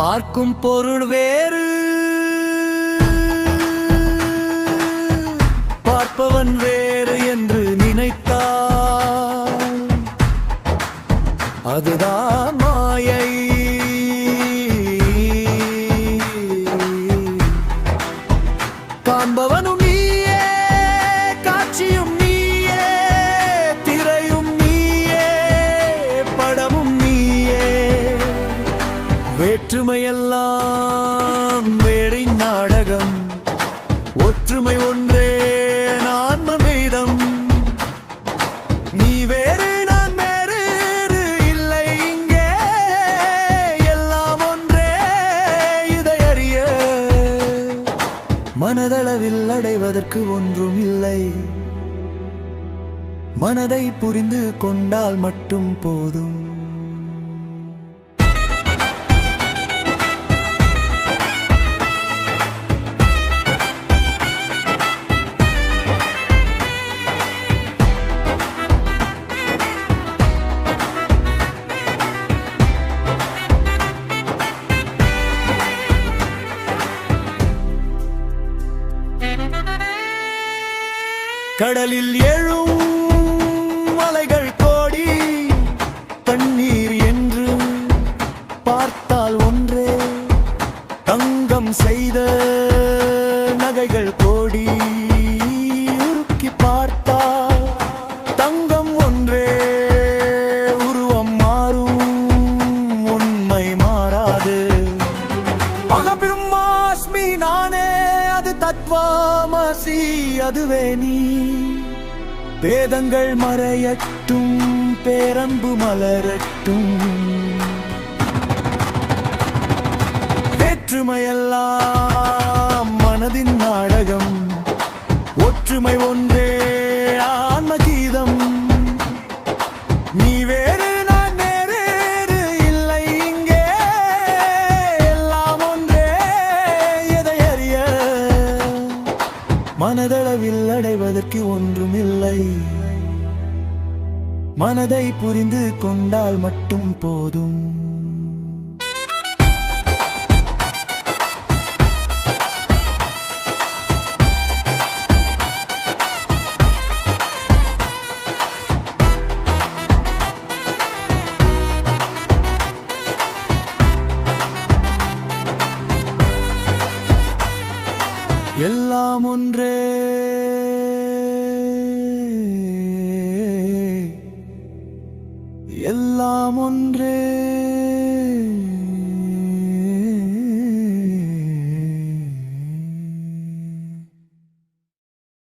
பார்க்கும் பொருள் வேறு. பார்ப்பவன் வேறு என்று நினைத்தான். அதுதான் மாயை. காண்பவனும் நீயே காட்சியும் வேற்றுமையெல்லாம் மேடை நாடகம். ஒற்றுமை ஒன்றே நான்ம வேதம் நீ வேறு நான் வேறு இல்லை இங்கே. எல்லாம் ஒன்றே இதை அறிய மனதளவில் அடைவதற்கு ஒன்றும் இல்லை. மனதை புரிந்து கொண்டால் மட்டும் போதும். கடலில் எழும் மலைகள் கோடி தண்ணீர் என்று பார்த்தால் ஒன்றே. தங்கம் செய்த நகைகள் கோடி உருக்கி பார்த்தால் தங்கம் ஒன்றே. உருவம் மாறும் உண்மை மாறாது. அகபிரம்மாஸ்மி நானே. அது அதுவே நீ. வேதங்கள் மறையட்டும் பேரன்பு மலரட்டும். வேற்றுமையெல்லாம் மனதின் நாடகம். ஒற்றுமை ஒன்றே மனதளவில் அடைவதற்கு ஒன்றுமில்லை. மனதை புரிந்து கொண்டால் மட்டும் போதும். எல்லாம் ஒன்றே. எல்லாம் ஒன்றே.